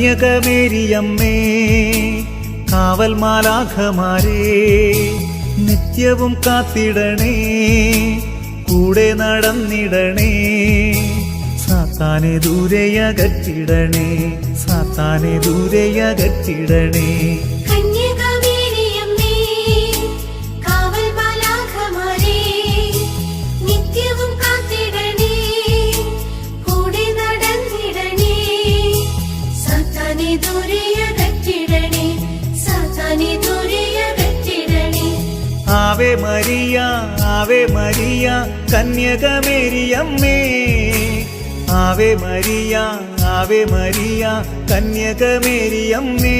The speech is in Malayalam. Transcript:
കന്യകമേരിയമ്മേ കാവൽ മാലാഖമാരേ നിത്യവും കാത്തിടണേ കൂടെ നടന്നിടണേ സാത്താനെ ദൂരെയകറ്റിടണേ സാത്താനെ ദൂരെയകറ്റിടണേ. ആവേ മരിയ ആവേ മരിയ കന്യകമേരിയമ്മേ. Ave Maria Ave Maria കന്യകമേരിയമ്മേ.